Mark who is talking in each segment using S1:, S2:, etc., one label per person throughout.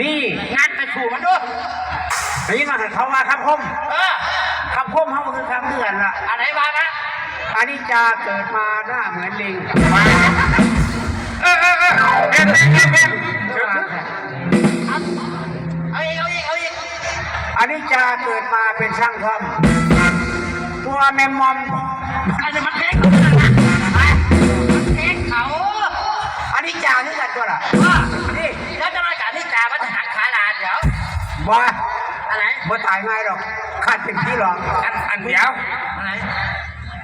S1: นี่
S2: งานไปสู่มันด้วย
S1: ได้ยินมาเขาว่าคำคม
S2: เออ
S1: คำคมเขาก็คือคำเดือนละ
S2: อะไรบ้างนะ
S1: อันนี้จาเกิดมาหน้าเหมือนลิง
S3: เออเออเออแม่นแม่นแม่นแม่น
S2: เอาอีกเอาอีกเอาอีก
S1: อันนี้จาเกิดมาเป็นช่างทำตัวแมมมอม
S2: อันนี้มันเพลงเขานะมันเพลงเขา
S1: อันนี้จานี่กันตัวละ
S2: เออ
S1: นี่
S2: เดี๋ยว
S1: บ่
S2: อะไร
S1: บ่ตายง่ายหรอกขาดเป็นที่หรอก
S3: อันอันเดียว
S2: อะไร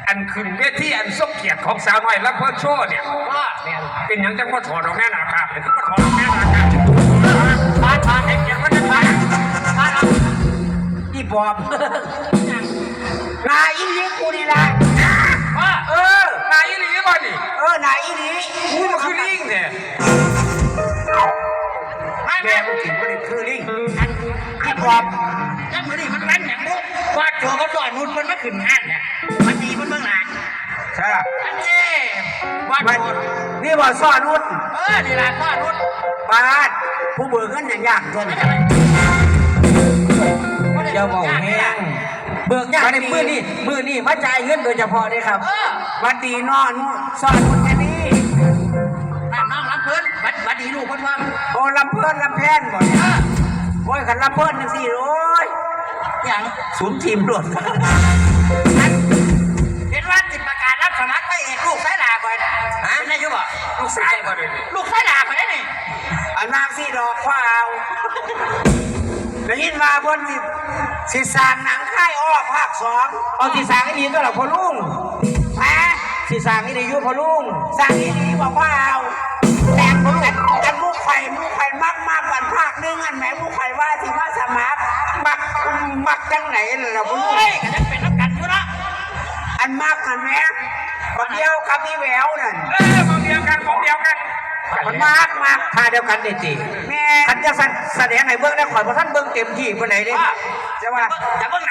S3: อันขึ้นเวทีอันส่งเกียรติของสาวน้อยรับเพื่อโชว์เนี่ย
S2: ว่า
S3: เป็นหยังจังพ่อถอดออกแม่นากาศเป็นพ่อถอดออกแม่นากาศ
S2: บ้านบ้านไอ้เกียรติมันจะบ้านบ้านเรา
S1: อีบอมนายอีหลีกูนี่ละ
S2: ว่า
S3: เออนายอีหลีบ่นี่
S1: เออนายอีหลี
S3: กูมันคือลิงเนี่ย
S1: อีบอม
S2: นั่นมือนี่มันรันอย่างนี้ว่าโจก็สอนนุชมันไม่ขึ้นห้านเนี่ยมันดีมันเบื้องหลัง
S1: ใช่ล่ะ
S2: อันนี้ว่า
S1: มัน
S2: โจ
S1: นี่บ่ซ่อนนุ่น
S2: เออนี่แหละสอนนุช
S1: บาดผู้เบิกเงินอย่างยากจน
S4: อย่าบอกแห้งเบิกยากในมือนี่มือนี่มาจ่ายเงินโดยเฉพาะเลยครับ
S2: เออ
S1: วัดดีนอนู่นซ่อนนุ่นแค่นี้
S2: นั่นน้องรับเพื่อนบัดบัดดีลูกเพื่อนว่า
S1: โอ้ลำเพิ่นลำแพนบ่เนี่ย โอ้ยขันลำเพิ่นจังสี่โอ้ย
S2: อย่าง
S1: ศูนย์ทีมรวด
S2: เห็นว่าติดประกาศรับสมัครไปเอกลูกไส้ลาก่อนฮะนายยุบ่
S3: ลูกชายบ่ได้นี่
S2: ลูกไส้ลาก่อนได้นี่
S1: อันนางสี่ดอกฟ้าวได้ยินว่าเพิ่นสิสิสร้างหนังค่ายอ้อภาคสอง
S4: เอาที่สร้างให้ดีตัวหลักพอลุง
S1: แหม
S4: ที่สร้างให้ดีอยู่พอลุง
S1: สร้างอีดีบอกว่าเอา มักจังไหนล่ะ
S2: โอ้
S1: พุ่น
S2: ยก็จะเป็นนักกันอยู่ละ
S1: อันมากกันแหมบักเดียวกับพี่แหววนั่น
S3: เออมองเดียวกันมองเดียวกัน
S1: มันมากมาก
S4: ท่าเดียวกันเด็ดจี
S1: แม่
S4: คันจะแสดงให้เบิ่งได้ข่อยเพราะท่านเบิ่งเต็มที่เมื่อไหร่เด้
S2: ว่า
S1: จะว่า
S2: อย่าเพิ่ง